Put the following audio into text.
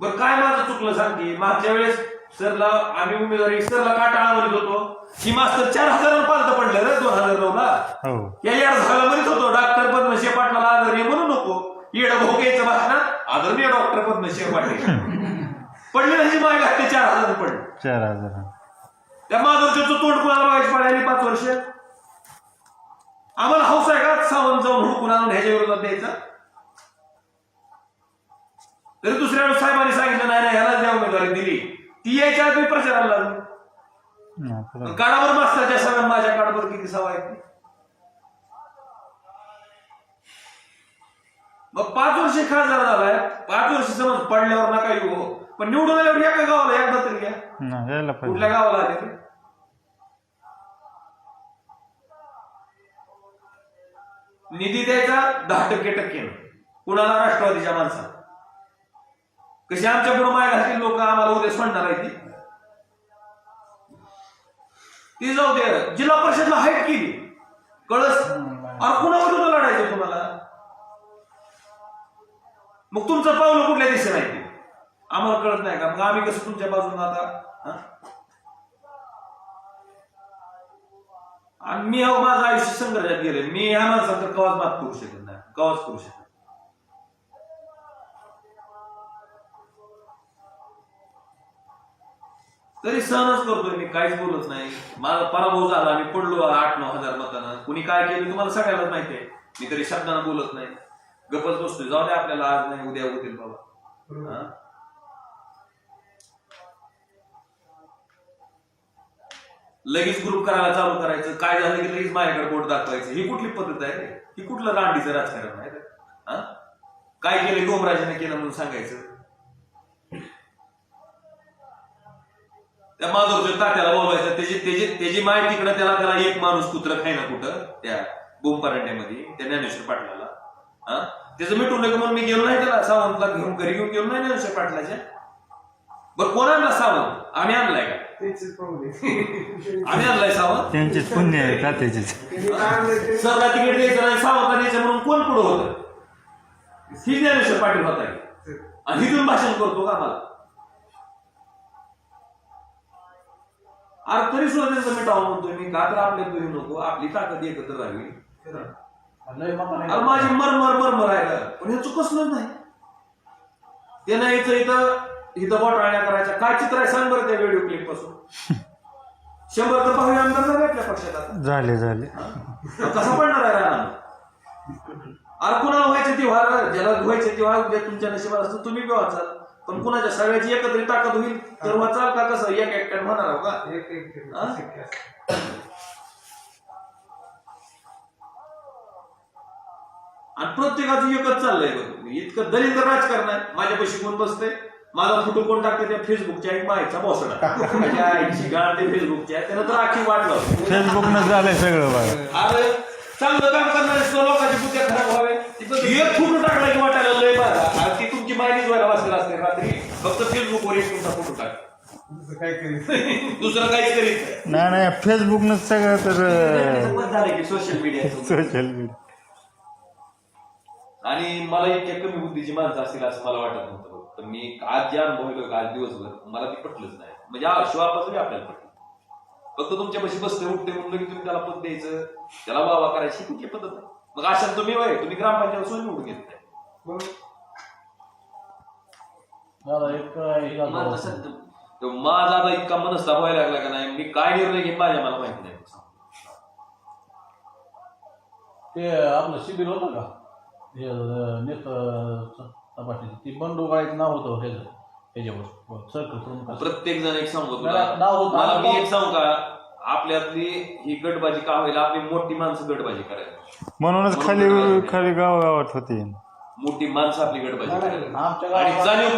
बरं काय माझं चुकलं सांग की? मागच्या वेळेस सरला आम्ही उमेदवारी सरला काटा म्हणत होतो. की मास्तर चार हजार पालत पडलं रे दोन हजार नऊ ला हो. या यार झालं म्हणत होतो डॉक्टर पद्मश्री पाटलाला आदरणीय म्हणू नको. येड भोग्याचं भाषणात आदरणीय डॉक्टर पद्मश्री पाटील. पडले नाही माय घातले चार हजार पडले. चार हजार त्या माधवचं तोंड कुणाला बघायची पडायली पाच वर्ष? आम्हाला हौस आहे का? सावंत जाऊन हुडकून आणून ह्याच्या विरोधात द्यायचा? तरी दुसऱ्या वेळेस साहेबांनी सांगितलं नाही नाही ह्याला द्या उमेदवारी दिली. ती यायच्या आधी प्रचाराला लागली. बरोबर. काढावर मास्ताच्या सगळ्या माझ्या काढावर किती सवा आहेत मग पाच वर्ष खासदार झालाय पाच वर्ष समज पडल्यावर नका येऊ हो. पण निवडून आल्यावर एका गावाला एकदा तरी घ्या कुठल्या गावाला आले निधी द्यायचा दहा टक्के टक्के. कुणाला? राष्ट्रवादीच्या माणसाला. कशी आमच्या पुढे माय घातली लोक आम्हाला उद्या सोडणार आहे ती. ती जाऊ दे. जिल्हा परिषदला हाईट केली. कळस. अरे कुणावर लढायचं तुम्हाला? मग तुमचं पावलं कुठल्या दिशेला नाही आम्हाला कळत नाही का? मग आम्ही कसं तुमच्या बाजूला आता हा? आणि मी अहो माझं आयुष्य संघर्षात गेले मी या माणसाचं कवाच मात करू शकत नाही. कवाच करू शकत तरी सहनच करतोय मी काहीच बोलत नाही. माझा पराभव झाला मी पडलो आठ नऊ हजार मतानं. कुणी काय केलं तुम्हाला सगळ्यालाच माहिती आहे. मी तरी शब्दानं बोलत नाही. गपच बसतोय. जाऊ दे आपल्याला आज नाही उद्या होतील बाबा. हा? लगेच ग्रुप करायला चालू करायचं. काय झालं की लगेच माझ्याकडे बोट दाखवायचं. ही कुठली पद्धत आहे? ही कुठलं रांडीचं राजकारण आहे? काय केलं? गोमराजाने केलं म्हणून सांगायचं. त्या माधवच्या तात्याला बोलवायचं. त्याची त्याची त्याची माहिती तिकडे त्याला त्याला एक माणूस कुत्र खाय ना कुठं त्या बोंबपरांड्यामध्ये त्या ज्ञानेश्वर पाटलाला. हा? त्याचं मिटून नका म्हणून मी गेलो नाही त्याला. सावंतला घेऊन घरी घेऊन गेलो नाही ज्ञानेश्वर पाटलाच्या. बरं कोण आणला सावंत? आम्ही आणलाय का? आम्ही आणलाय सावंत? त्यांचेच पुण्य आहे तात्याचेच सरला तिकीट द्यायचं नाही सावंतला द्यायचं म्हणून कोण पुढं होतं? ही ज्ञानेश्वर पाटील होता की. आणि हिथून भाषण करतो का आम्हाला? अरे तरी सुद्धा त्यांचं मिटावं म्हणतोय. मी का तर आपल्या दोन्ही नको? आपली ताकद एकत्र राहावी अरे माझी मरमर मरमर आहे. का पण हे चुकसलंच नाही. ते नाही इथं इथं इथं बोटाळण्या करायच्या. काय चित्र आहे? सांग बरं त्या व्हिडिओ क्लिपपासून. शंभर तर भावी आमदार झाले आपल्या पक्षात आता. झाले झाले. कसा पडणार आहे राणा? अरे कुणाला व्हायचं ती व्हा ज्याला व्हायचं ती व्हा उद्या तुमच्या नशिबात असतं तुम्ही बी वाचाल. पण कुणाच्या सगळ्याची एकत्रित ताकद होईल तर वाचाल का कसं? एक एकट्यानं होणार आहो का? आणि प्रत्येकाचं एकच चाललंय बघ. इतकं दलित राजकारण आहे. माझ्यापाशी कोण बसतंय? माझा फोटो कोण टाकते त्या फेसबुकच्या एक मायचा बॉसडा. माझ्या आईची गाळ ते फेसबुकच्या त्यानं तर आखी वाट लावली. फेसबुकनं झालंय सगळं बघा. अरे चांगलं काम करणारे लोकांची बुद्ध्या खराब व्हावे. एक फोटो टाकला की वाटायला लय बरं माहितीच व्हायला वाचलेला असते रात्री. फक्त फेसबुकवर एक तुमचा फोटो टाक. दुसरं काहीच करीत नाही. नाही नाही फेसबुकनं सगळं तर की सोशल मीडियाचं सोशल मीडिया आणि मला इतक्या कमी बुद्धीची माणसं असतील असं मला वाटत नव्हतं. तर मी आज जे अनुभवलं आज दिवसभर. मला ते पटलंच नाही. म्हणजे शिवापासून आपल्याला पटलं. फक्त तुमच्यापाशी बसते उठते म्हणून लगेच तुम्ही त्याला पद द्यायचं. त्याला वावा करायची ही कुठली पद्धत मग अशा तुम्ही वय तुम्ही ग्रामपंचायत सोय निवडून घेत नाही दादा एक हे मला झालं. तसं तो माझा आता इतका मनस्ताप व्हायला लागला का नाही? मी काय निर्णय घेईन माझ्या मला माहिती नाही. ते आपलं शिबिर होतं का? हे अं, नेत तपासणी ती बंडू गायचं नाव होतं हे ह्याच्यावर सर्कल करून प्रत्येक जण एक सांगू तुला. मला नाव. मला मी एक सांगू का? आपल्यातली ही गटबाजी का होईल आपली मोठी माणसं गटबाजी करायला. म्हणूनच खाली खाली गावागावात होती. मोठी माणसं आपली गटबाजी करायला. आमच्या आणि गावात जाणीव